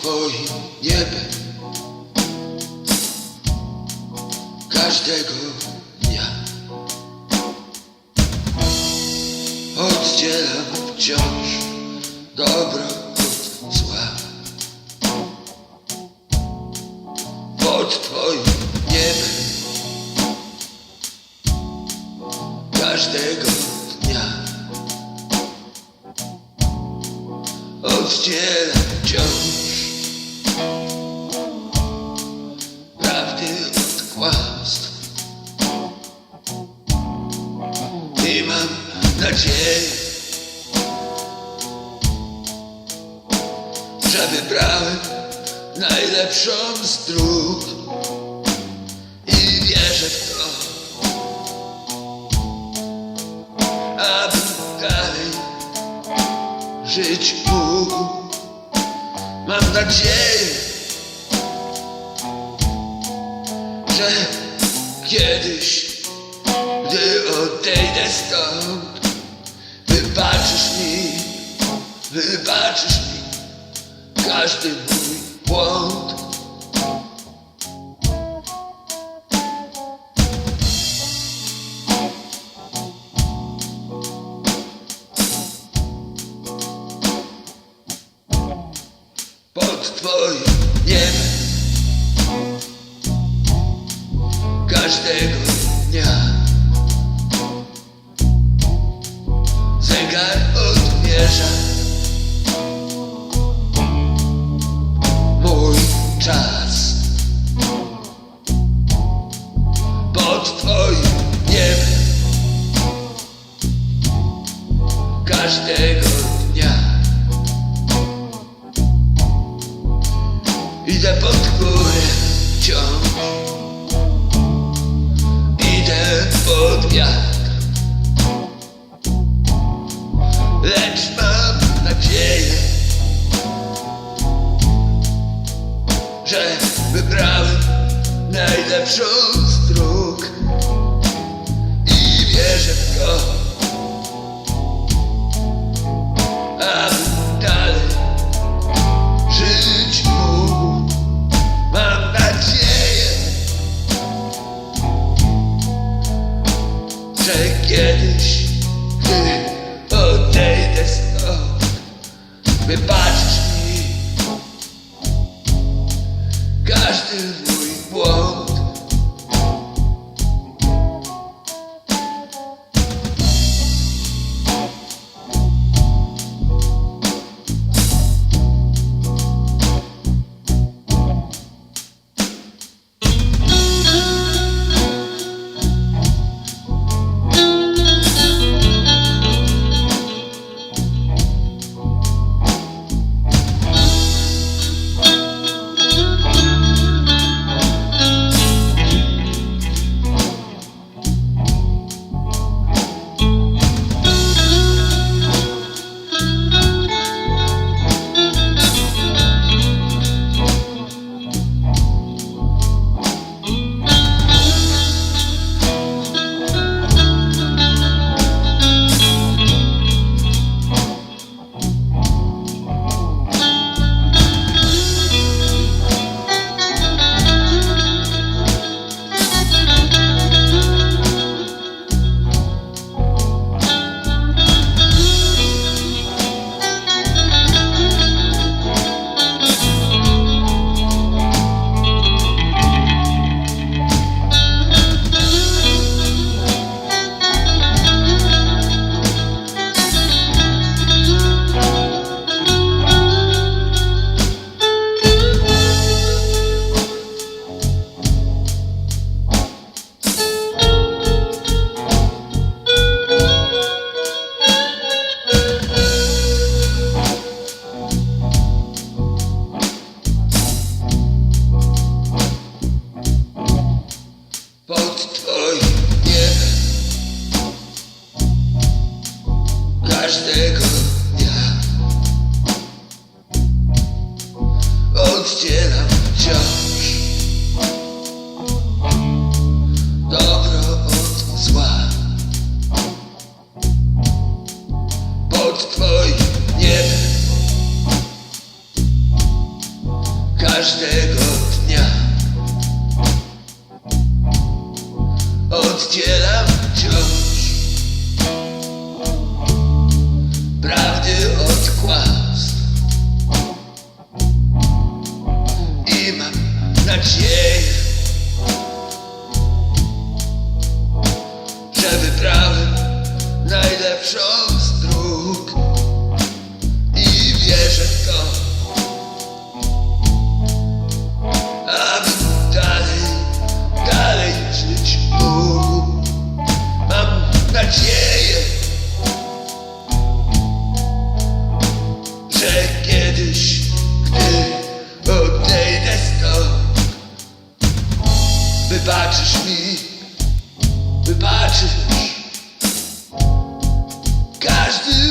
Twoim niebem każdego dnia. Oddzielam wciąż dobro od zła. Pod Twoim niebem. Każdego dnia. Oddzielam wciąż że wybrałem najlepszą z dróg i wierzę w to, abym dalej żyć mógł. Mam nadzieję, że kiedyś, gdy odejdę stąd, wybaczysz mi, wybaczysz mi każdy mój błąd. Pod Twoim niebem. Każdego dnia. Zegar odmierza każdego dnia. Idę pod górę wciąż. Idę pod wiatr. Lecz mam nadzieję że wybrałem najlepszą z i wierzę w to każdego dnia. Oddzielam wciąż. Dobro od zła. Pod Twoim niebem. Każdego dnia. Oddzielam Wybaczysz mi, wybaczysz? Każdy